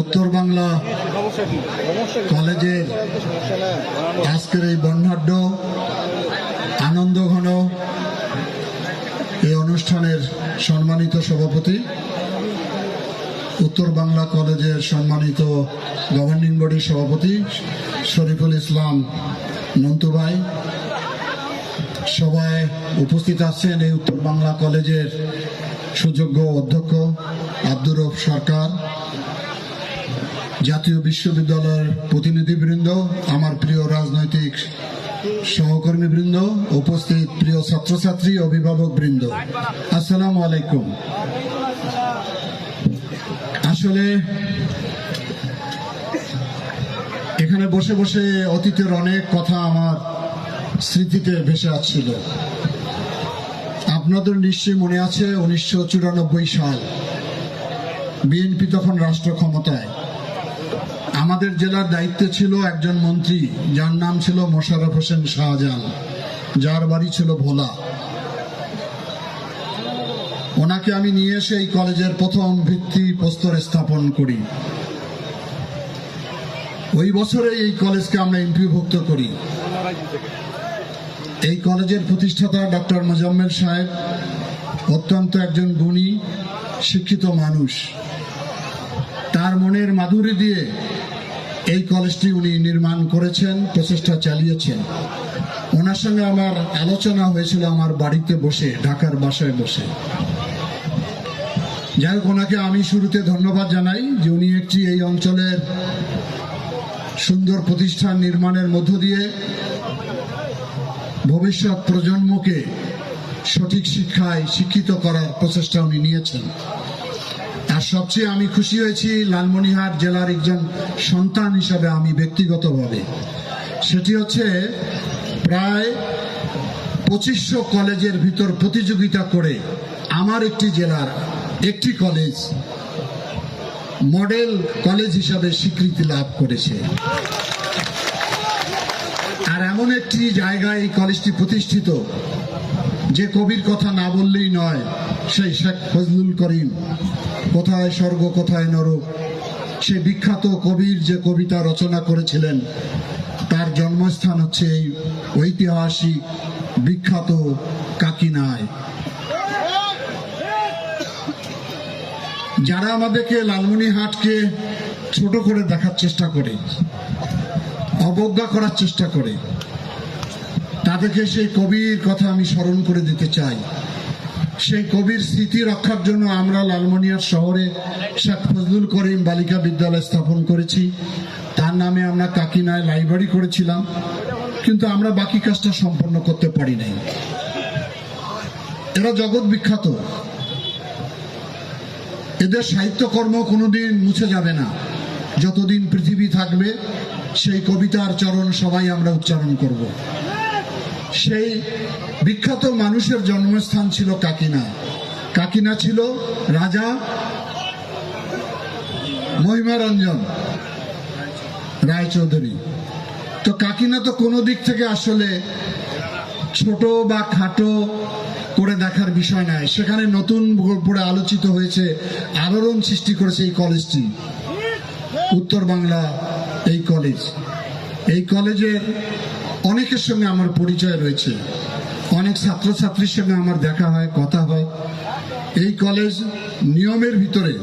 উত্তর বাংলা কলেজের আজকের এই বর্ণাঢ্য আনন্দ ঘন এই অনুষ্ঠানের সম্মানিত সভাপতি উত্তর বাংলা কলেজের সম্মানিত গভর্নিং বডির সভাপতি শরীফুল ইসলাম নন্তু ভাই সবাই উপস্থিত আছেন এই উত্তর বাংলা কলেজের সুযোগ্য অধ্যক্ষ আব্দুর সরকার। জাতীয় বিশ্ববিদ্যালয়ের প্রতিনিধিবৃন্দ, আমার প্রিয় রাজনৈতিক সহকর্মীবৃন্দ, উপস্থিত প্রিয় ছাত্রছাত্রী অভিভাবক বৃন্দ আসসালামু আলাইকুম। আসলে এখানে বসে বসে অতীতের অনেক কথা আমার স্মৃতিতে ভেসে আসছিল। আপনাদের নিশ্চয়ই মনে আছে উনিশশো চুরানব্বই সাল। বিএনপি তখন রাষ্ট্র ক্ষমতায়। আমাদের জেলার দায়িত্বে ছিল একজন মন্ত্রী, যার নাম ছিল মোশাররফ হোসেন শাহজাহান, যার বাড়ি ছিল ভোলা। ওনাকে আমি নিয়ে এসে এই কলেজের প্রথম ভিত্তি প্রস্তর স্থাপন করি। ওই বছরে এই কলেজকে আমরা এমপিভুক্ত করি। এই কলেজের প্রতিষ্ঠাতা ডক্টর মোজাম্মেল সাহেব অত্যন্ত একজন গুণী, শিক্ষিত মানুষ। তার মনের মাধুরী দিয়ে এই কলেজটি উনি নির্মাণ করেছেন, প্রচেষ্টা চালিয়েছেন। ওনার সঙ্গে আমার আলোচনা হয়েছিল আমার বাড়িতে বসে, ঢাকার বাসায় বসে। যাই হোক, ওনাকে আমি শুরুতে ধন্যবাদ জানাই যে উনি একটি এই অঞ্চলের সুন্দর প্রতিষ্ঠান নির্মাণের মধ্য দিয়ে ভবিষ্যৎ প্রজন্মকে সঠিক শিক্ষায় শিক্ষিত করার প্রচেষ্টা উনি নিয়েছেন। আর সবচেয়ে আমি খুশি হয়েছি লালমনিরহাট জেলার একজন সন্তান হিসাবে আমি ব্যক্তিগতভাবে। সেটি হচ্ছে প্রায় পঁচিশশো কলেজের ভিতর প্রতিযোগিতা করে আমার একটি জেলার একটি কলেজ মডেল কলেজ হিসাবে স্বীকৃতি লাভ করেছে। আর এমন একটি জায়গায় এই কলেজটি প্রতিষ্ঠিত, যে কবির কথা না বললেই নয়, সেই শেখ ফজলুল করিম। কোথায় স্বর্গ, কোথায় নরক? সে বিখ্যাত কবির যে কবিতা রচনা করেছিলেন, তার জন্মস্থান হচ্ছে এই ঐতিহাসিক বিখ্যাত কাকিনায়। যারা আমাদেরকে লালমনিহাটকে ছোট করে দেখার চেষ্টা করে, অবজ্ঞা করার চেষ্টা করে, তাদেরকে সেই কবির কথা আমি স্মরণ করে দিতে চাই। সেই কবির স্মৃতি রক্ষার জন্য আমরা লালমনিয়ার শহরে শেখ ফজলুল করিম বালিকা বিদ্যালয় স্থাপন করেছি। তার নামে আমরা কাকিনায় লাইব্রেরি করেছিলাম, কিন্তু আমরা বাকি কাজটা সম্পন্ন করতে পারি নাই। এরা জগৎ বিখ্যাত। এদের সাহিত্যকর্ম কোনোদিন মুছে যাবে না। যতদিন পৃথিবী থাকবে, সেই কবিতার চরণ সবাই আমরা উচ্চারণ করব। সেই বিখ্যাত মানুষের জন্মস্থান ছিল কাকিনা। কাকিনা ছিল রাজা মহিমারঞ্জন রায়চৌধুরী। তো কাকিনা তো কোনো দিক থেকে আসলে ছোট বা খাটো করে দেখার বিষয় নয়। সেখানে নতুন করে আলোচিত হয়েছে, আলোড়ন সৃষ্টি করেছে এই কলেজটি। উত্তর বাংলা এই কলেজ। এই কলেজের অনেকের সঙ্গে আমার পরিচয় রয়েছে। অনেক ছাত্রছাত্রীর সঙ্গে আমার দেখা হয়, কথা হয়। এই কলেজ নিয়মের ভিতরে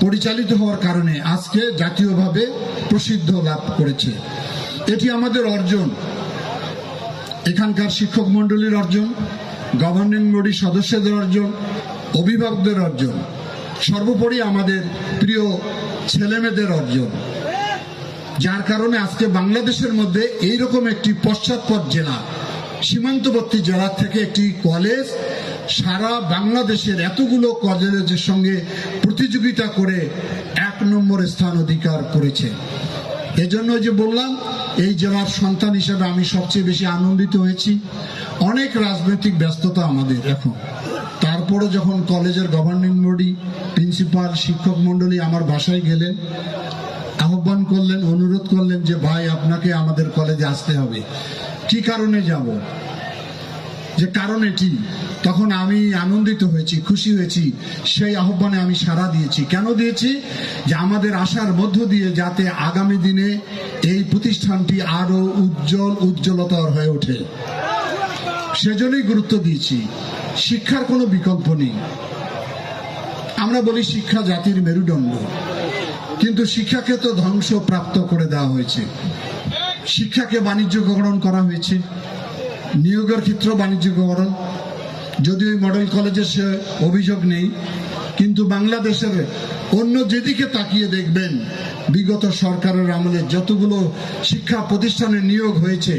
পরিচালিত হওয়ার কারণে আজকে জাতীয়ভাবে প্রসিদ্ধ লাভ করেছে। এটি আমাদের অর্জন। এখানকার শিক্ষক মণ্ডলীর অর্জন গভর্নিং বডি সদস্যদের অর্জন, অভিভাবকদের অর্জন, সর্বোপরি আমাদের প্রিয় ছেলেমেয়েদের অর্জন। যার কারণে আজকে বাংলাদেশের মধ্যে এইরকম একটি পশ্চাৎপদ জেলা, সীমান্তবর্তী জেলা থেকে একটি কলেজ সারা বাংলাদেশের এতগুলো কলেজের সঙ্গে প্রতিযোগিতা করে এক নম্বর স্থান অধিকার করেছে। এজন্য যে বললাম, এই জেলার সন্তান হিসেবে আমি সবচেয়ে বেশি আনন্দিত হয়েছি। অনেক রাজনৈতিক ব্যস্ততা আমাদের এখন। তারপরে যখন কলেজের গভর্নিং বডি প্রিন্সিপাল শিক্ষক মণ্ডলী আমার বাসায় গেলেন আহ্বান করলেন, অনুরোধ করলেন যে, ভাই, আপনাকে আমাদের কলেজে আসতে হবে। কি কারণে যাব? যে কারণ এটি তখন আমি আনন্দিত হয়েছি, খুশি হয়েছি। সেই আহ্বানে আমি সাড়া দিয়েছি। কেন দিয়েছি? যে আমাদের আশার মধ্য দিয়ে যাতে আগামী দিনে এই প্রতিষ্ঠানটি আরও উজ্জ্বল, উজ্জ্বলতর হয়ে ওঠে। সেজন্যই গুরুত্ব দিয়েছি। শিক্ষার কোনো বিকল্প নেই। আমরা বলি শিক্ষা জাতির মেরুদণ্ড। কিন্তু শিক্ষাকে তো ধ্বংস প্রাপ্ত করে দেওয়া হয়েছে। শিক্ষাকে বাণিজ্যকরণ করা হয়েছে। নিয়োগের ক্ষেত্র বাণিজ্যকরণ যদিও মডেল কলেজের সে অভিযোগ নেই, কিন্তু বাংলাদেশের অন্য যেদিকে তাকিয়ে দেখবেন, বিগত সরকারের আমলে যতগুলো শিক্ষা প্রতিষ্ঠানে নিয়োগ হয়েছে,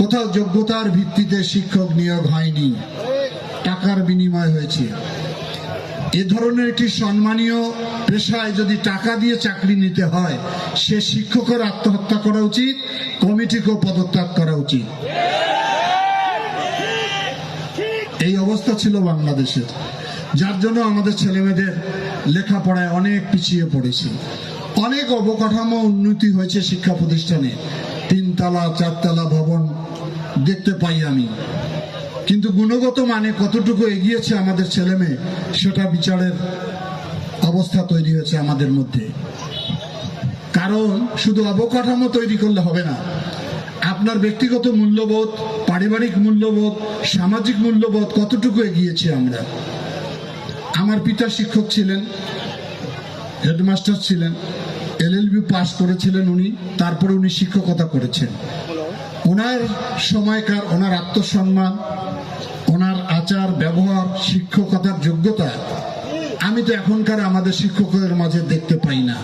কোথাও যোগ্যতার ভিত্তিতে শিক্ষক নিয়োগ হয়নি। টাকার বিনিময় হয়েছে। এ ধরনের একটি সম্মানীয় পেশায় যদি টাকা দিয়ে চাকরি নিতে হয়, সে শিক্ষকের আত্মহত্যা করা উচিত, কমিটিকেও পদত্যাগ করা উচিত। এই অবস্থা ছিল বাংলাদেশের। যার জন্য আমাদের ছেলেমেয়েদের লেখাপড়ায় অনেক পিছিয়ে পড়েছে। অনেক অবকাঠামো উন্নতি হয়েছে শিক্ষা প্রতিষ্ঠানে। তিনতলা, চারতলা ভবন দেখতে পাই আমি। কিন্তু গুণগত মানে কতটুকু এগিয়েছে আমাদের ছেলে মেয়ে, সেটা বিচারের অবস্থা তৈরি হয়েছে আমাদের মধ্যে। কারণ শুধু অবকাঠামো তৈরি করলে হবে না, আপনার ব্যক্তিগত মূল্যবোধ, পারিবারিক মূল্যবোধ, সামাজিক মূল্যবোধ কতটুকু এগিয়েছে আমরা? আমার পিতা শিক্ষক ছিলেন, হেডমাস্টার ছিলেন, এলএলবি পাস করেছিলেন উনি, তারপরে উনি শিক্ষকতা করেছেন। ওনার সময়কার, ওনার আত্মসম্মান আচার, ব্যবহার, শিক্ষকতার যোগ্যতা, আমি তো এখনকার আমাদের শিক্ষকদের মাঝে দেখতে পাই না।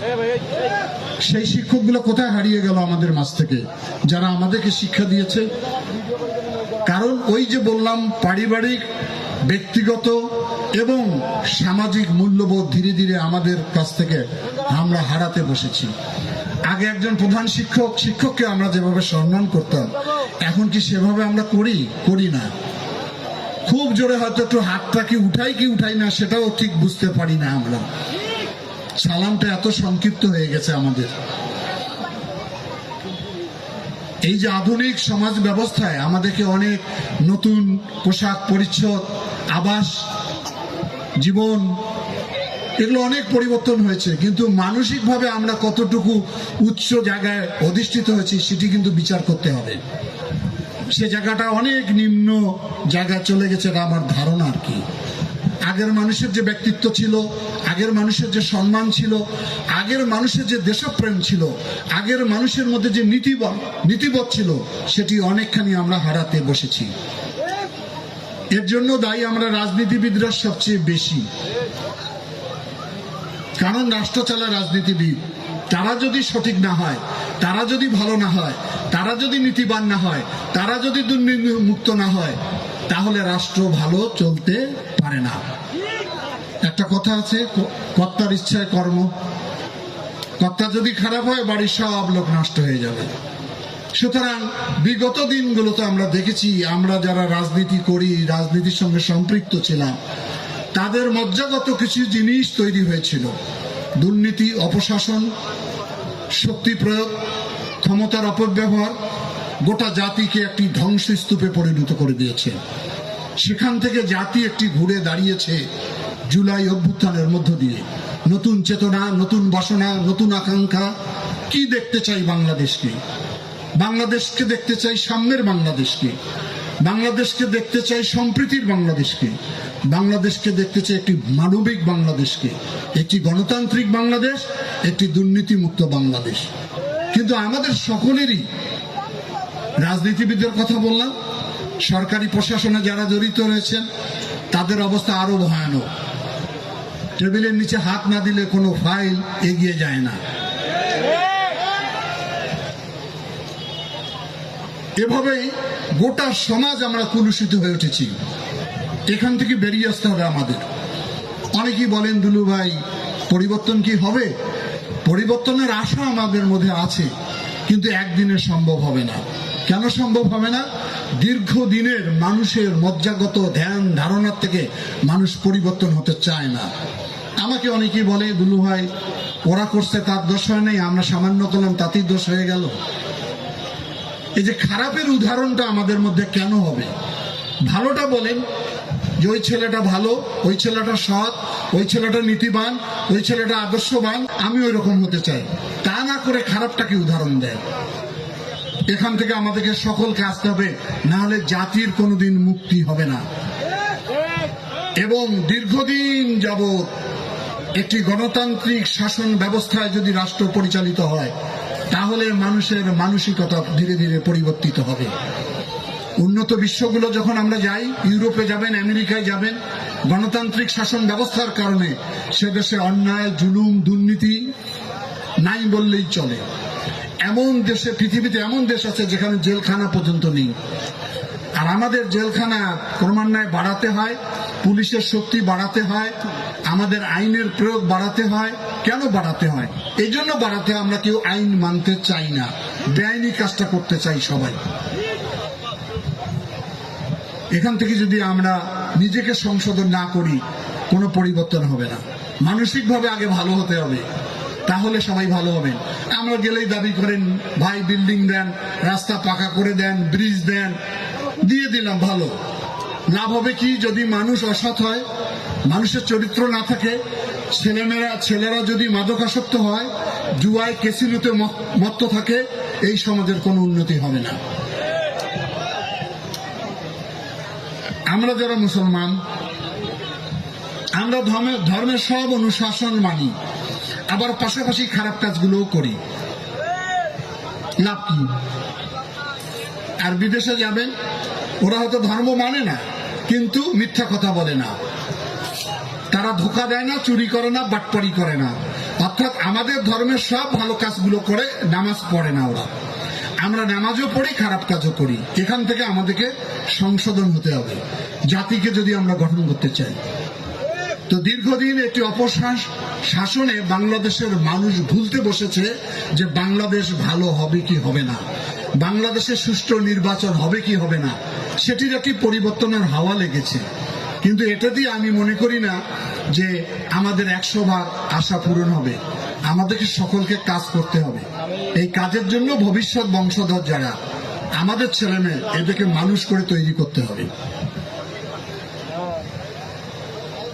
সেই শিক্ষকগুলো কোথায় হারিয়ে গেল আমাদের মাঝ থেকে? যারা আমাদেরকে শিক্ষা দিয়েছে। কারণ ওই যে বললাম, পারিবারিক, ব্যক্তিগত এবং সামাজিক মূল্যবোধ ধীরে ধীরে আমাদের কাছ থেকে আমরা হারাতে বসেছি। আগে একজন প্রধান শিক্ষক, শিক্ষককে আমরা যেভাবে সম্মান করতাম, এখন কি সেভাবে আমরা করি? করি না। খুব জোরে হয়তো একটু হাতটা কি উঠাই কি উঠাই না, সেটাও ঠিক বুঝতে পারি না আমরা। সালামটা এত সংক্ষিপ্ত হয়ে গেছে আমাদের। এই যে আধুনিক সমাজ ব্যবস্থায় আমাদেরকে অনেক নতুন পোশাক, পরিচ্ছদ, আবাস, জীবন, এগুলো অনেক পরিবর্তন হয়েছে। কিন্তু মানসিকভাবে আমরা কতটুকু উচ্চ জায়গায় অধিষ্ঠিত হয়েছি, সেটি কিন্তু বিচার করতে হবে। সে জায়গাটা অনেক নিম্ন জায়গায় চলে গেছে, এটা আমার ধারণা আর কি। আগের মানুষের যে ব্যক্তিত্ব ছিল, আগের মানুষের যে সম্মান ছিল, আগের মানুষের যে দেশপ্রেম ছিল, আগের মানুষের মধ্যে যে নীতিবোধ নীতিবোধ ছিল, সেটি অনেকখানি আমরা হারাতে বসেছি। এর জন্য দায়ী আমরা রাজনীতিবিদরা সবচেয়ে বেশি। কারণ রাষ্ট্র চালা রাজনীতিবিদ। তারা যদি সঠিক না হয়, তারা যদি ভালো না হয়, তারা যদি নীতিবান না হয়, তারা যদি দুর্নীতি মুক্ত না হয়, তাহলে রাষ্ট্র ভালো চলতে পারে না। একটা কথা আছে, কর্তার ইচ্ছায় কর্ম। কর্তা যদি খারাপ হয়, বাড়ির সব লোক নষ্ট হয়ে যাবে। সুতরাং বিগত দিনগুলোতে আমরা দেখেছি, আমরা যারা রাজনীতি করি, রাজনীতির সঙ্গে সম্পৃক্ত ছিলাম, তাদের মজ্জাগত কিছু জিনিস তৈরি হয়েছিল। দুর্নীতি, অপশাসন, শক্তি প্রয়োগ, ক্ষমতার অপব্যবহার গোটা জাতিকে একটি ধ্বংসস্তূপে পরিণত করে দিয়েছে। সেখান থেকে জাতি একটি ঘুরে দাঁড়িয়েছে জুলাই অভ্যুত্থানের মধ্য দিয়ে। নতুন চেতনা, নতুন বাসনা, নতুন আকাঙ্ক্ষা, কি দেখতে চাই বাংলাদেশকে? বাংলাদেশকে দেখতে চাই সামনের বাংলাদেশকে। বাংলাদেশকে দেখতে চাই সম্প্রীতির বাংলাদেশকে। বাংলাদেশকে দেখতে চাই একটি মানবিক বাংলাদেশকে, একটি গণতান্ত্রিক বাংলাদেশ, একটি দুর্নীতিমুক্ত বাংলাদেশ। কিন্তু আমাদের সকলেরই রাজনীতিবিদদের কথা বললাম, সরকারি প্রশাসনে যারা জড়িত রয়েছেন, তাদের অবস্থা আরও ভয়ানক। টেবিলের নিচে হাত না দিলে কোনো ফাইল এগিয়ে যায় না। এভাবেই গোটা সমাজ আমরা কুলুষিত হয়ে উঠেছি। এখান থেকে বেরিয়ে আসতে হবে আমাদের। অনেকেই বলেন, দুলু ভাই, পরিবর্তন কি হবে? পরিবর্তনের আশা আমাদের মধ্যে আছে, কিন্তু একদিনে সম্ভব হবে না। কেন সম্ভব হবে না? দীর্ঘদিনের মানুষের মজ্জাগত ধ্যান ধারণার থেকে মানুষ পরিবর্তন হতে চায় না। আমাকে অনেকেই বলে, দুলু ভাই, ওরা করছে, তার দোষ হয় নাই, আমরা সামান্য করলাম, তাতেই দোষ হয়ে গেল। এই যে খারাপের উদাহরণটা আমাদের মধ্যে কেন হবে? ভালোটা বলেন যে ওই ছেলেটা ভালো, ওই ছেলেটা সৎ, ওই ছেলেটা নীতিবান, ওই ছেলেটা আদর্শবান, আমি ওই রকম হতে চাই। তা না করে খারাপটাকে উদাহরণ দেয়। এখান থেকে আমাদেরকে সকলকে আসতে হবে না হলে জাতির কোনোদিন মুক্তি হবে না। এবং দীর্ঘদিন যাবৎ একটি গণতান্ত্রিক শাসন ব্যবস্থায় যদি রাষ্ট্র পরিচালিত হয়, তাহলে মানুষের মানসিকতা ধীরে ধীরে পরিবর্তিত হবে। উন্নত বিশ্বগুলো যখন আমরা যাই, ইউরোপে যাবেন, আমেরিকায় যাবেন, গণতান্ত্রিক শাসন ব্যবস্থার কারণে সে দেশে অন্যায়, জুলুম, দুর্নীতি নাই বললেই চলে। এমন দেশে, পৃথিবীতে এমন দেশ আছে যেখানে জেলখানা পর্যন্ত নেই। আর আমাদের জেলখানা ক্রমান্বয়ে বাড়াতে হয়, পুলিশের শক্তি বাড়াতে হয়, আমাদের আইনের প্রয়োগ বাড়াতে হয়। কেন বাড়াতে হয়? এই জন্য বাড়াতে আমরা কেউ আইন মানতে চাই না। বেআইনি কাজটা করতে চাই সবাই। এখান থেকে যদি আমরা নিজেকে সংশোধন না করি, কোনো পরিবর্তন হবে না। মানসিকভাবে আগে ভালো হতে হবে, তাহলে সবাই ভালো হবেন আমরা গেলেই দাবি করেন, ভাই বিল্ডিং দেন, রাস্তা পাকা করে দেন ব্রিজ দেন। দিয়ে দিলাম, ভালো। লাভ হবে কি? যদি মানুষ অসৎ হয়, মানুষের চরিত্র না থাকে, ছেলেমেয়েরা, ছেলেরা যদি মাদকাসক্ত হয়, জুয়ায়, কেসিনোতে মত্ত থাকে, এই সমাজের কোনো উন্নতি হবে না। আমরা যারা মুসলমান, আমরা ধর্মের সব অনুশাসন মানি, আবার পাশাপাশি খারাপ কাজগুলোও করি। লাভ কি? আর বিদেশে যাবেন, ওরা হয়তো ধর্ম মানে না, কিন্তু মিথ্যা কথা বলে না। তারা ধোকা দেয় না, চুরি করে না বাটপারি করে না। অর্থাৎ আমাদের ধর্মের সব ভালো কাজগুলো করে, নামাজ পড়ে না ওরা। আমরা নামাজও পড়ি, খারাপ কাজও করি। এখান থেকে আমাদেরকে সংশোধন হতে হবে। জাতিকে যদি আমরা গঠন করতে চাই। তো দীর্ঘদিন একটি অপশ্বাস শাসনে বাংলাদেশের মানুষ ভুলতে বসেছে যে বাংলাদেশ ভালো হবে কি হবে না। বাংলাদেশে সুষ্ঠু নির্বাচন হবে কি হবে না। সেটির একটি পরিবর্তনের হাওয়া লেগেছে। কিন্তু এটা দিয়ে আমি মনে করি না যে আমাদের একশো ভাগ আশা পূরণ হবে। আমাদেরকে সকলকে কাজ করতে হবে। এই কাজের জন্য ভবিষ্যৎ বংশধর যারা, আমাদের ছেলে মেয়ে এদেরকে মানুষ করে তৈরি করতে হবে।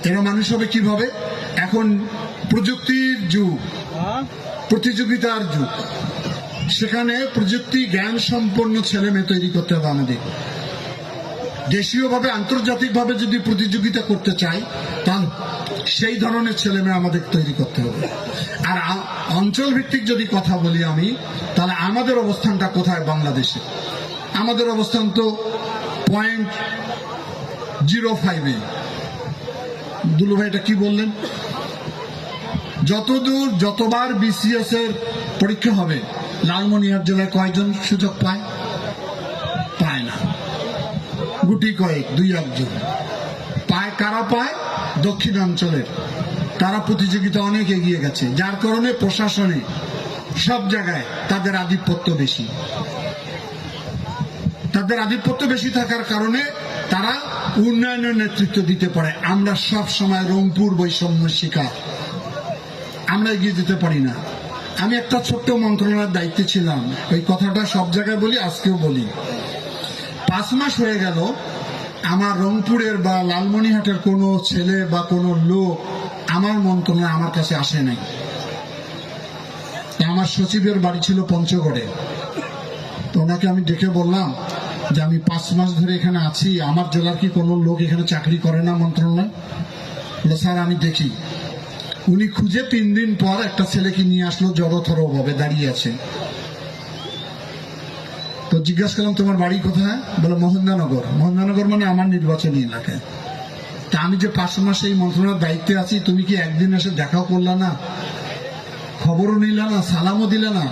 এরা মানুষ হবে কীভাবে? এখন প্রযুক্তির যুগ, প্রতিযোগিতার যুগ। সেখানে প্রযুক্তি, জ্ঞান সম্পন্ন ছেলে মেয়ে তৈরি করতে হবে আমাদের। দেশীয়ভাবে, আন্তর্জাতিকভাবে যদি প্রতিযোগিতা করতে চাই, তাহলে সেই ধরনের ছেলে মেয়ে আমাদের তৈরি করতে হবে। আর অঞ্চল ভিত্তিক যদি কথা বলি আমি, তাহলে আমাদের অবস্থানটা কোথায়? বাংলাদেশে। আমাদের অবস্থান তো পয়েন্ট জিরো ফাইভে দুলু ভাই, এটা কি বললেন? যতদূর যতবার বিসিএস এর পরীক্ষা হবে, লালমনিরহাট জেলায় কয়জন সুযোগ পায়? গুটি কয়েক, দুই, একজন। পায় কারা পায়? দক্ষিণাঞ্চলের। তারা প্রতিযোগিতা অনেক এগিয়ে গেছে। যার কারণে প্রশাসনে সব জায়গায় তাদের আধিপত্য বেশি। তাদের আধিপত্য বেশি থাকার কারণে তারা উন্নয়নের নেতৃত্ব দিতে পারে। আমরা সব সময় রংপুর বৈষম্য শিকার। আমরা এগিয়ে যেতে পারি না। আমি একটা ছোট্ট মন্ত্রণালয়ের দায়িত্বে ছিলাম। ওই কথাটা সব জায়গায় বলি, আজকেও বলি। পাঁচ মাস হয়ে গেল আমার রংপুরের বা লালমনিহাটের কোনো ছেলে বা কোনো লোক আমার মন্ত্রণালয় আমার কাছে আসে নাই। আমার সচিবের বাড়ি ছিল পঞ্চগড়ে। তো ওনাকে আমি ডেকে বললাম যে আমি পাঁচ মাস ধরে এখানে আছি আমার জেলার কি কোনো লোক এখানে চাকরি করে না মন্ত্রণালয়? বলল, স্যার আমি দেখি। উনি খুঁজে তিন দিন পর একটা ছেলেকে নিয়ে আসলো জড়থর ভাবে দাঁড়িয়ে আছে। তো জিজ্ঞাসা করলাম, তোমার বাড়ি কোথায়? বলে মোহনদানগর মোহনদানগর মানে আমার নির্বাচনী এলাকায়। তা আমি যে পাঁচ মাস এই মন্ত্রণালয়ের দায়িত্বে আছি, তুমি কি একদিন এসে দেখাও করলা না? খবরও নিলে না, সালামও দিলে না?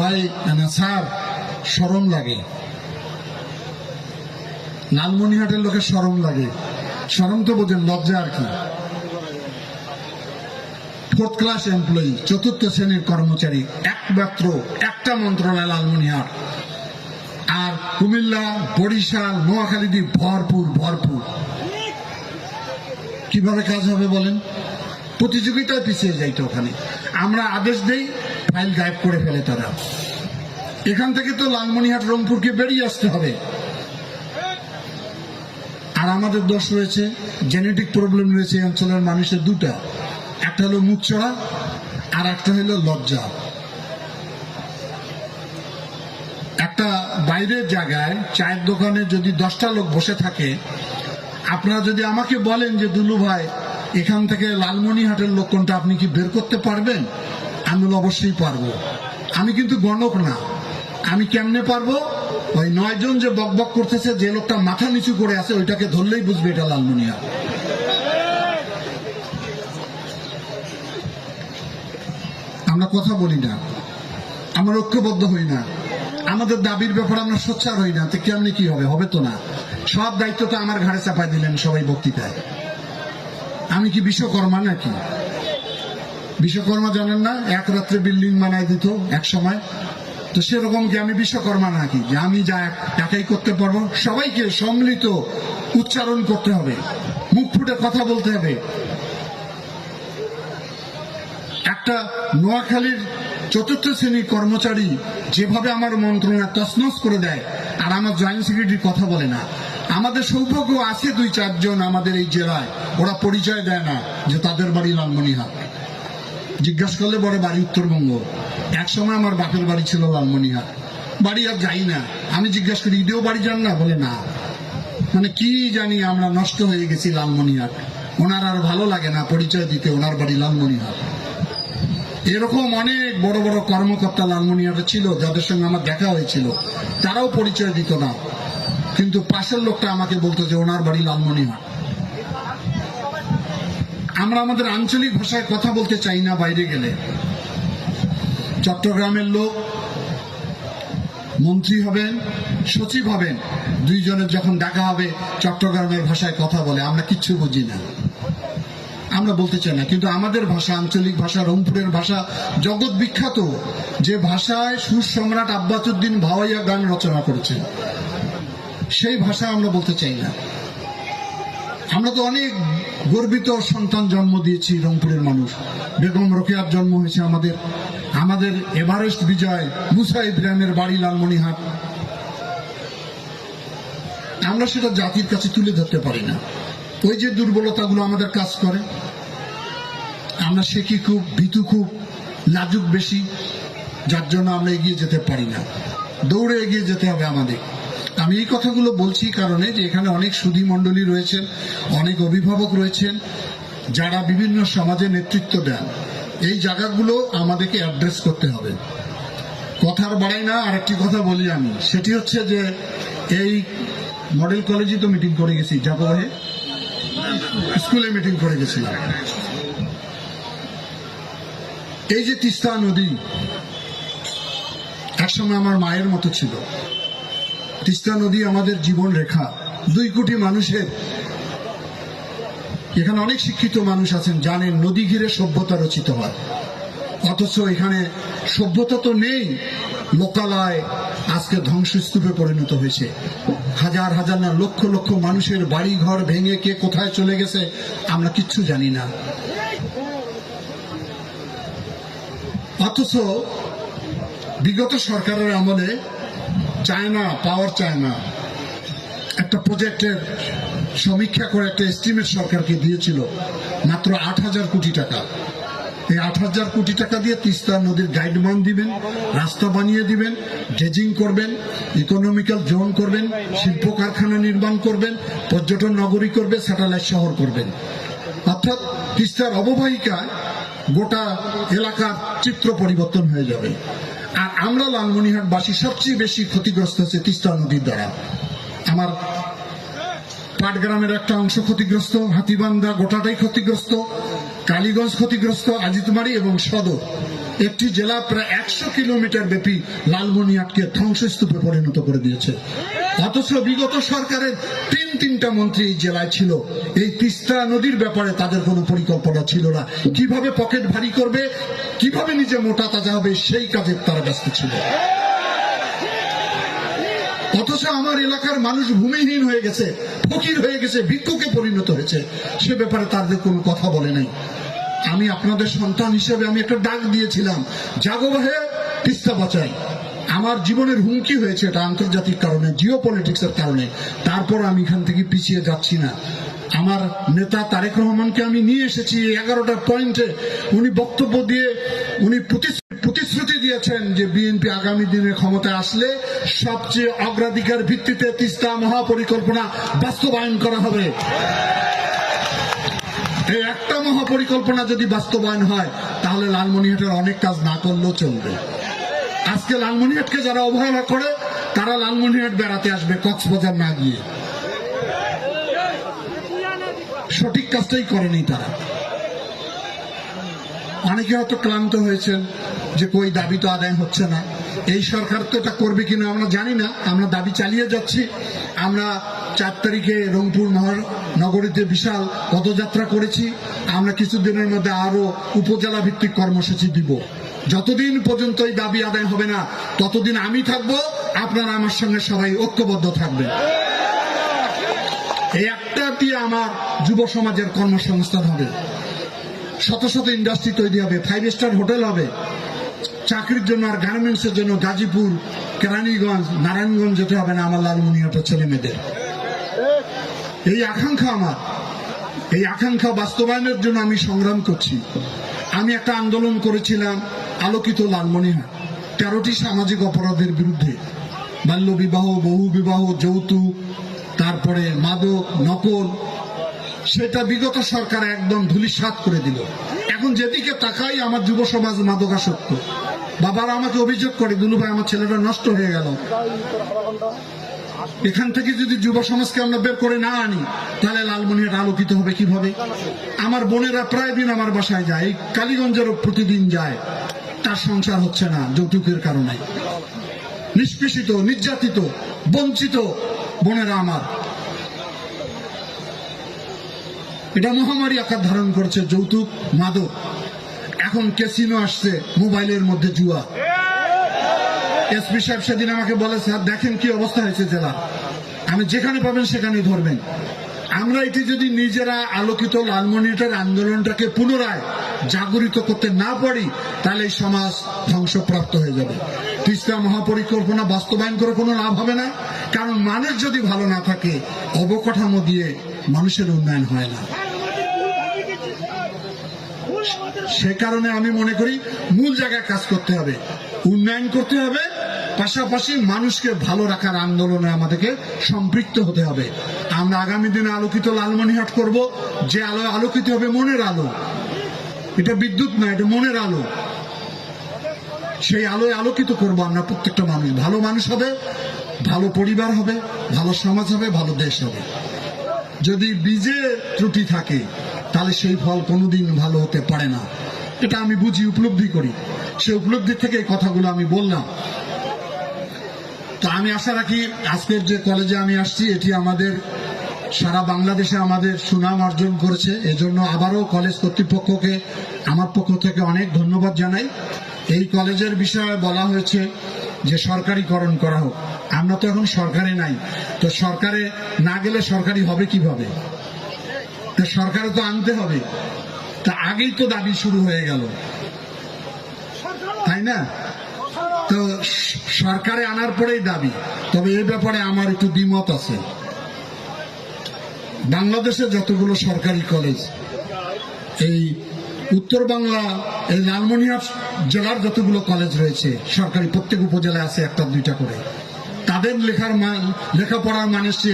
ভাই না স্যার সরম লাগে। লালমনিহাটের লোকের সরম লাগে। সরম তো বোঝেন, লজ্জা আর কি? ফোর্থ ক্লাস এমপ্লয়ি চতুর্থ শ্রেণির কর্মচারী, একমাত্র, একটা মন্ত্রণালয় লালমনিহাট কুমিল্লা, বরিশাল, নোয়াখালী ভরপুর ভরপুর। কীভাবে কাজ হবে বলেন? প্রতিযোগিতায় পিছিয়ে যাইতো ওখানে। আমরা আদেশ দেই, ফাইল গায়েব করে ফেলে তারা। এখান থেকে তো লালমনিহাট রংপুরকে বেরিয়ে আসতে হবে। আর আমাদের দোষ রয়েছে, জেনেটিক প্রবলেম রয়েছে এই অঞ্চলের মানুষের দুটা। একটা হলো মুখ চড়া আর একটা হলো লজ্জা। বাইরের জায়গায় চায়ের দোকানে যদি দশটা লোক বসে থাকে, আপনারা যদি আমাকে বলেন যে, দুলু ভাই, এখান থেকে লালমনিহাটের লোক কোনটা আপনি কি বের করতে পারবেন? আমি অবশ্যই পারব। আমি কিন্তু গণক না। আমি কেমনে পারব? ওই নয়জন যে বক বক করতেছে, যে লোকটা মাথা নিচু করে আছে, ওইটাকে ধরলেই বুঝবে এটা লালমনিহাট। আমরা কথা বলি না। আমরা ঐক্যবদ্ধ হই না। আমাদের দাবির ব্যাপারে আমরা সোচ্চার হই না। তো কেমনি কি হবে? হবে তো না। সব দায়িত্বটা আমার ঘাড়ে চাপাই দিলেন সবাই বক্তৃতায়। আমি কি বিশ্বকর্মা নাকি? বিশ্বকর্মা জানেন না, এক রাত্রে বিল্ডিং বানাই দিত এক সময়। তো সেরকম কি আমি বিশ্বকর্মা নাকি? যে আমি যা এক- একাই করতে পারব? সবাইকে সম্মিলিত উচ্চারণ করতে হবে। মুখ ফুটে কথা বলতে হবে। একটা নোয়াখালীর চতুর্থ শ্রেণির কর্মচারী যেভাবে আমার মন্ত্রণা তসনস করে দেয়, আর আমার জয়েন্ট সেক্রেটারি কথা বলে না। আমাদের সৌভাগ্য আছে দুই, চারজন আমাদের এই জেলায়। ওরা পরিচয় দেয় না যে তাদের বাড়ি লালমনিহাট জিজ্ঞাসা করলে বড় বাড়ি উত্তরবঙ্গ। এক সময় আমার বাপের বাড়ি ছিল লালমনিহাট বাড়ি আর যাই না। আমি জিজ্ঞাসা করি ঈদেও বাড়ি যান না? বলে, না। মানে কি জানি আমরা নষ্ট হয়ে গেছি লালমনিহাট ওনার আর ভালো লাগে না পরিচয় দিতে, ওনার বাড়ি লালমনিহাট এরকম অনেক বড় বড় কর্মকর্তা লালমনিহাটে ছিল, যাদের সঙ্গে আমার দেখা হয়েছিল। তারাও পরিচয় দিত না। কিন্তু পাশের লোকটা আমাকে বলতো যে, ওনার বাড়ি লালমনিহাট আমরা আমাদের আঞ্চলিক ভাষায় কথা বলতে চাই না বাইরে গেলে। চট্টগ্রামের লোক মন্ত্রী হবেন, সচিব হবেন, দুইজনের যখন ডাকা হবে, চট্টগ্রামের ভাষায় কথা বলে, আমরা কিচ্ছু বুঝি না। আমরা বলতে চাই না, কিন্তু আমাদের ভাষা, আঞ্চলিক ভাষা, রংপুরের ভাষা, জগৎ বিখ্যাত, যে ভাষায় সুর সম্রাট আব্বাসুদ্দিন ভাওয়াইয়া গান রচনা করেছেন, সেই ভাষা আমরা বলতে চাই না। আমরা তো অনেক গর্বিত সন্তান জন্ম দিয়েছি রংপুরের মানুষ। বেগম রোকেয়ার জন্ম হয়েছে আমাদের। আমাদের এভারেস্ট বিজয় মুসা ইব্রাহিমের বাড়ি লালমনিহাট আমরা সেটা জাতির কাছে তুলে ধরতে পারি না। ওই যে দুর্বলতাগুলো আমাদের কাজ করে, আমরা শেখি খুব, ভীতু খুব, লাজুক বেশি, যার জন্য আমরা এগিয়ে যেতে পারি না। দৌড়ে এগিয়ে যেতে হবে আমাদের। আমি এই কথাগুলো বলছি কারণে যে এখানে অনেক সুধী মণ্ডলী রয়েছেন, অনেক অভিভাবক রয়েছেন, যারা বিভিন্ন সমাজে নেতৃত্ব দেন। এই জায়গাগুলো আমাদেরকে অ্যাড্রেস করতে হবে। কথার বাড়াই না, আরেকটি কথা বলি আমি। সেটি হচ্ছে যে এই মডেল কলেজে তো মিটিং করে গেছি জাগোহে স্কুলে মিটিং করে গেছিলাম এই যে তিস্তা নদী একসময় আমার মায়ের মতো ছিল। তিস্তা নদী আমাদের জীবন রেখা। দুই কোটি মানুষের, এখানে অনেক শিক্ষিত মানুষ আছেন, জানেন নদী ঘিরে সভ্যতা রচিত হয়। অথচ এখানে সভ্যতা তো নেই, লোকালয় আজকে ধ্বংসস্তূপে পরিণত হয়েছে। হাজার হাজার না লক্ষ লক্ষ মানুষের বাড়ি ঘর ভেঙে কে কোথায় চলে গেছে, আমরা কিচ্ছু জানি না। অথচ বিগত সরকারের আমলে চায়না, পাওয়ার চায়না, একটা প্রজেক্টের সমীক্ষা করে একটা এস্টিমেট সরকারকে দিয়েছিল, মাত্র আট হাজার কোটি টাকা। এই আট হাজার কোটি টাকা দিয়ে তিস্তা নদীর গাইডমান দিবেন, রাস্তা বানিয়ে দিবেন ড্রেজিং করবেন ইকোনমিক্যাল জোন করবেন, শিল্প কারখানা নির্মাণ করবেন, পর্যটন নগরী করবে স্যাটেলাইট শহর করবেন। অর্থাৎ তিস্তার অববাহিকা গোটা এলাকার চিত্র পরিবর্তন হয়ে যাবে। আর আমরা লালমনিহাটবাসী সবচেয়ে বেশি ক্ষতিগ্রস্ত হচ্ছে তিস্তা নদীর দ্বারা। আমার পাটগ্রামের একটা অংশ ক্ষতিগ্রস্ত, হাতিবান্ধা গোটাটাই ক্ষতিগ্রস্ত। কালীগঞ্জ ক্ষতিগ্রস্ত আজিতমারি এবং সদর। একটি জেলা প্রায় একশো কিলোমিটার ব্যাপী লালমনিহাটকে ধ্বংসস্তূপে পরিণত করে দিয়েছে। অথচ বিগত সরকারের তিন তিনটা মন্ত্রী এই জেলায় ছিল। এই তিস্তা নদীর ব্যাপারে তাদের কোনো পরিকল্পনা ছিল না। কীভাবে পকেট ভারী করবে, কীভাবে নিজে মোটা তাজা হবে, সেই কাজে তারা ব্যস্ত ছিল। অথচ আমার এলাকার মানুষ ভূমিহীন হয়ে গেছে, ফকির হয়ে গেছে, ভিক্ষুকে পরিণত হয়েছে। সে ব্যাপারে তাদের কোনো কথা বলে নাই। আমি আপনাদের সন্তান হিসেবে আমি একটা ডাক দিয়েছিলাম, জাগো ভাহে তিস্তা বাঁচাই আমার জীবনের হুমকি হয়েছে এটা আন্তর্জাতিক কারণে জিও পলিটিক্সের কারণে। তারপর আমি এখান থেকে পিছিয়ে যাচ্ছি না। আমার নেতা তারেক রহমানকে আমি নিয়ে এসেছি এগারোটা পয়েন্টে। উনি বক্তব্য দিয়ে, উনি প্রতিশ্রুতি প্রতিশ্রুতি দিয়েছেন যে বিএনপি আগামী দিনে ক্ষমতায় আসলে সবচেয়ে অগ্রাধিকার ভিত্তিতে তিস্তা মহাপরিকল্পনা বাস্তবায়ন করা হবে। এই একটা মহাপরিকল্পনা যদি বাস্তবায়ন হয়, তাহলে লালমনিহাটের অনেক কাজ না করলেও চলবে। আজকে লালমনিহাটকে যারা অবহেলা করে, তারা লালমনিহাট বেড়াতে আসবে কক্সবাজার না গিয়ে। সঠিক কাজটাই করেনি তারা। অনেকে হয়তো ক্লান্ত হয়েছেন যে কই দাবি তো আদায় হচ্ছে না। এই সরকার তো এটা করবে কিনা আমরা জানি না। আমরা দাবি চালিয়ে যাচ্ছি। আমরা চার তারিখে রংপুর মহানগরীতে বিশাল পদযাত্রা করেছি। আমরা কিছুদিনের মধ্যে আরও উপজেলা ভিত্তিক কর্মসূচি দিব। যতদিন পর্যন্ত এই দাবি আদায় হবে না, ততদিন আমি থাকব, আপনারা আমার সঙ্গে সবাই ঐক্যবদ্ধ থাকবেন। এই একটা দিয়ে আমার যুব সমাজের কর্মসংস্থান হবে। শত শত ইন্ডাস্ট্রি তৈরি হবে। ফাইভ স্টার হোটেল হবে। চাকরির জন্য আর গার্মেন্টসের জন্য গাজীপুর, কেরানীগঞ্জ, নারায়ণগঞ্জ যেতে হবে না আমার লালমনিহাটের ছেলে মেয়েদের। এই আকাঙ্ক্ষা আমার। এই আকাঙ্ক্ষা বাস্তবায়নের জন্য আমি সংগ্রাম করছি। আমি একটা আন্দোলন করেছিলাম আলোকিত লালমনিহাট তেরোটি সামাজিক অপরাধের বিরুদ্ধে। বাল্য বিবাহ বহু বিবাহ যৌতুক, তারপরে মাদক, নকল সেটা বিগত সরকার একদম ধুলিসাৎ করে দিল। এখন যেদিকে তাকাই, আমার যুব সমাজ মাদকাসক্ত। বাবারা আমাকে অভিযোগ করে, দুলু ভাই, আমার ছেলেটা নষ্ট হয়ে গেল। এখান থেকে যদি যুব সমাজকে আমরা বের করে না আনি, তাহলে লালমনিহাট আলোকিত হবে কীভাবে? আমার বোনেরা প্রায় দিন আমার বাসায় যায় কালীগঞ্জেরও প্রতিদিন যায়। তার সংসার হচ্ছে না, যৌতুকের কারণে। নিষ্পেষিত, নির্যাতিত, বঞ্চিত বোনেরা আমার। এটা মহামারী আকার ধারণ করছে যৌতুক, মাদক। এখন ক্যাসিনো আসছে মোবাইলের মধ্যে জুয়া। এসপি সাহেব সেদিন আমাকে বলে, স্যার, দেখেন কি অবস্থা হয়েছে জেলা আমি যেখানে পাবেন সেখানেই ধরবেন। আমরা এটি যদি নিজেরা আলোকিত লালমনিটার আন্দোলনটাকে পুনরায় জাগরিত করতে না পারি, তাহলে এই সমাজ ধ্বংসপ্রাপ্ত হয়ে যাবে। তিস্তা মহাপরিকল্পনা বাস্তবায়ন করে কোনো লাভ হবে না। কারণ মানুষ যদি ভালো না থাকে, অবকাঠামো দিয়ে মানুষের উন্নয়ন হয় না। সে কারণে আমি মনে করি মূল জায়গায় কাজ করতে হবে, উন্নয়ন করতে হবে, পাশাপাশি মানুষকে ভালো রাখার আন্দোলনে আমাদেরকে সম্পৃক্ত হতে হবে। আমরা আগামী দিনে আলোকিত লালমনিহাট করব, যে আলো আলোকিত হবে মনের আলো। এটা বিদ্যুৎ না এটা মনের আলো। সেই আলোয় আলোকিত করব আমরা প্রত্যেকটা মানুষ। ভালো মানুষ হবে, ভালো পরিবার হবে, ভালো সমাজ হবে, ভালো দেশ হবে। যদি বীজে ত্রুটি থাকে, তাহলে সেই ফল কোনোদিন ভালো হতে পারে না। এটা আমি বুঝি উপলব্ধি করি। সে উপলব্ধি থেকে এই কথাগুলো আমি বললাম। তো আমি আশা রাখি আজকের যে কলেজে আমি আসছি, এটি আমাদের সারা বাংলাদেশে আমাদের সুনাম অর্জন করেছে। এজন্য আবারও কলেজ কর্তৃপক্ষকে, আমার পক্ষ থেকে অনেক ধন্যবাদ জানাই। এই কলেজের বিষয়ে বলা হয়েছে যে সরকারিকরণ করা হোক। আমরা তো এখন সরকারে নাই। তো সরকারে না গেলে সরকারি হবে কীভাবে? তো সরকারে তো আনতে হবে। তা আগেই তো দাবি শুরু হয়ে গেল। তাই না? তো সরকারে আনার পরেই দাবি। তবে এই ব্যাপারে আমার একটু দ্বিমত আছে। বাংলাদেশে যতগুলো সরকারি কলেজ, এই উত্তর বাংলা, এই লালমনিরহাট জেলার যতগুলো কলেজ রয়েছে, সরকারি প্রত্যেক উপজেলায় আছে একটা দুইটা করে। তাদের লেখার মান লেখাপড়ার মান এসছে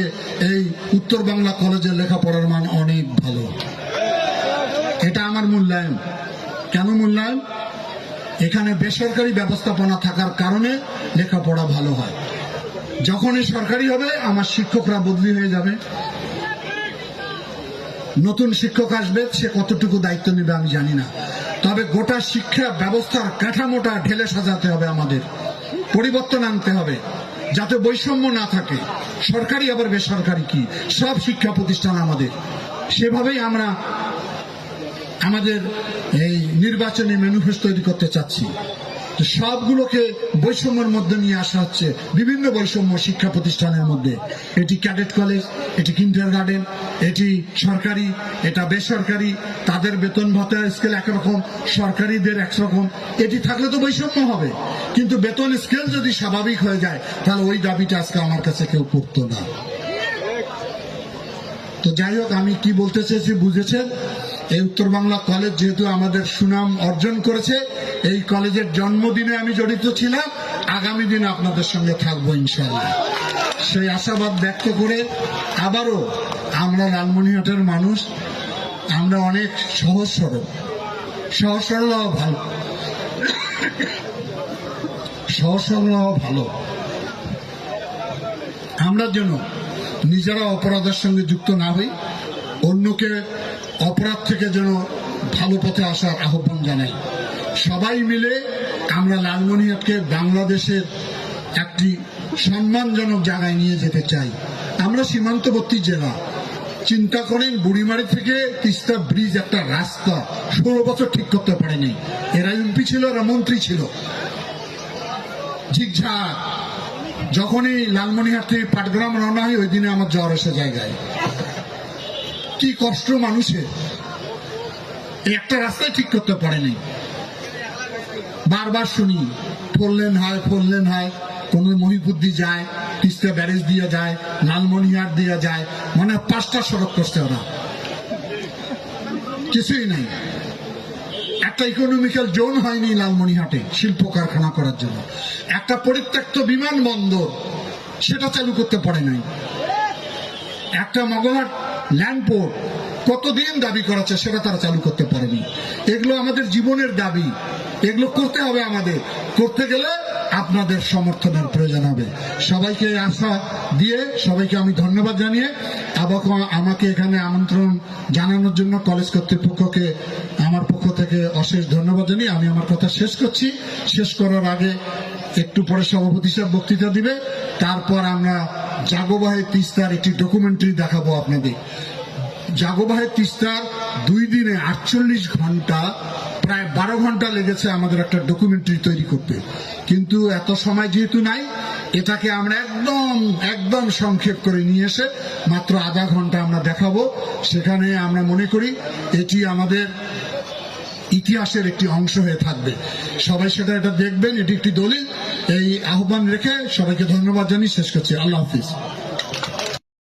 এই উত্তর বাংলা কলেজের লেখাপড়ার মান অনেক ভালো। এটা আমার মূল্যায়ন। কেন মূল্যায়ন? এখানে বেসরকারি ব্যবস্থাপনা থাকার কারণে লেখাপড়া ভালো হয়। যখনই সরকারি হবে, আমার শিক্ষকরা বদলি হয়ে যাবে। নতুন শিক্ষক আসবে, সে কতটুকু দায়িত্ব নেবে আমি জানি না। তবে গোটা শিক্ষা ব্যবস্থার কাঠামোটা ঢেলে সাজাতে হবে আমাদের। পরিবর্তন আনতে হবে, যাতে বৈষম্য না থাকে। সরকারি আবার বেসরকারি কি? সব শিক্ষা প্রতিষ্ঠান আমাদের। সেভাবেই আমরা আমাদের এই নির্বাচনী ম্যানিফেস্টো তৈরি করতে চাচ্ছি। সবগুলোকে বৈষম্যের মধ্যে নিয়ে আসা হচ্ছে, বিভিন্ন বৈষম্য শিক্ষা প্রতিষ্ঠানের মধ্যে। এটি ক্যাডেট কলেজ, এটি কিন্টার গার্ডেন, এটি সরকারি, এটা বেসরকারি, তাদের বেতন ভাতা স্কেল একরকম, সরকারিদের একরকম। এটি থাকলে তো বৈষম্য হবে। কিন্তু বেতন স্কেল যদি স্বাভাবিক হয়ে যায়, তাহলে ওই দাবিটা আজকে আমার কাছে কেউ করতো না। তো যাই হোক, আমি কি বলতে চেয়েছি বুঝেছেন? এই উত্তর বাংলা কলেজ যেহেতু আমাদের সুনাম অর্জন করেছে, এই কলেজের জন্মদিনে আমি জড়িত ছিলাম, আগামী দিন আপনাদের সঙ্গে থাকব ইনশাল্লাহ সেই আশাবাদ ব্যক্ত করে আবারও আমরা লালমনিহাটের মানুষ, আমরা অনেক সহজ সরল। সহজ সরল ভালো। সহজ সরল ভালো। আমরা যেন নিজেরা অপরাধের সঙ্গে যুক্ত না হই, অন্যকে অপরাধ থেকে যেন ভালো পথে আসার আহ্বান জানাই। সবাই মিলে আমরা লালমনিহাটকে বাংলাদেশের একটি সম্মানজনক জায়গায় নিয়ে যেতে চাই। আমরা সীমান্তবর্তী জেলা। চিন্তা করেন, বুড়িমারি থেকে তিস্তা ব্রিজ একটা রাস্তা ষোলো বছর ঠিক করতে পারেনি। এরা এমপি ছিল এরা মন্ত্রী ছিল। ঝিকঝাক। যখনই লালমনিহাট থেকে পাটগ্রাম রওনা হয়, ওই দিনে আমার জ্বর এসে জায়গায় কি কষ্ট মানুষের? একটা রাস্তায় ঠিক করতে পারেনি বারবার শুনি, ফোরলেন হয় ফোরলেন হয়, কোন মহিপুদ্দি যায়, তিস্তা ব্যারেজ দিয়ে যায়, লালমনিহাট দিয়ে যায় মানে পাঁচটা সড়ক করছে ওরা। কিছুই নাই। একটা ইকোনমিক্যাল জোন হয়নি লালমনিহাটে শিল্প কারখানা করার জন্য। একটা পরিত্যক্ত বিমানবন্দর, সেটা চালু করতে পারে নাই। একটা ল্যান্ডপোর্ট কতদিন দাবি করাচ্ছে সেটা তারা চালু করতে পারেনি। এগুলো আমাদের জীবনের দাবি। এগুলো করতে হবে আমাদের। করতে গেলে আপনাদের সমর্থনের প্রয়োজন হবে। সবাইকে আশা দিয়ে সবাইকে আমি ধন্যবাদ জানিয়ে আবাক আমাকে এখানে আমন্ত্রণ জানানোর জন্য কলেজ কর্তৃপক্ষকে আমার পক্ষ থেকে অশেষ ধন্যবাদ জানিয়ে আমি আমার কথা শেষ করছি। শেষ করার আগে একটু পরে সভাপতি সাহেব বক্তৃতা দিবে। তারপর আমরা জাগোবাহে তিস্তার একটি ডকুমেন্টারি দেখাবো আপনাদের। জাগোবাহে তিস্তার দুই দিনে আটচল্লিশ ঘণ্টা, প্রায় বারো ঘণ্টা লেগেছে আমাদের একটা ডকুমেন্টারি তৈরি করতে। কিন্তু এত সময় যেহেতু নাই, এটাকে আমরা একদম একদম সংক্ষেপ করে নিয়ে এসে মাত্র আধা ঘণ্টা আমরা দেখাবো। সেখানে আমরা মনে করি এটি আমাদের ইতিহাসের একটি অংশ হয়ে থাকবে। সবাই সেটা এটা দেখবেন, এটি একটি দলিল। এই আহ্বান রেখে সবাইকে ধন্যবাদ জানিয়ে শেষ করছি। আল্লাহ হাফিজ।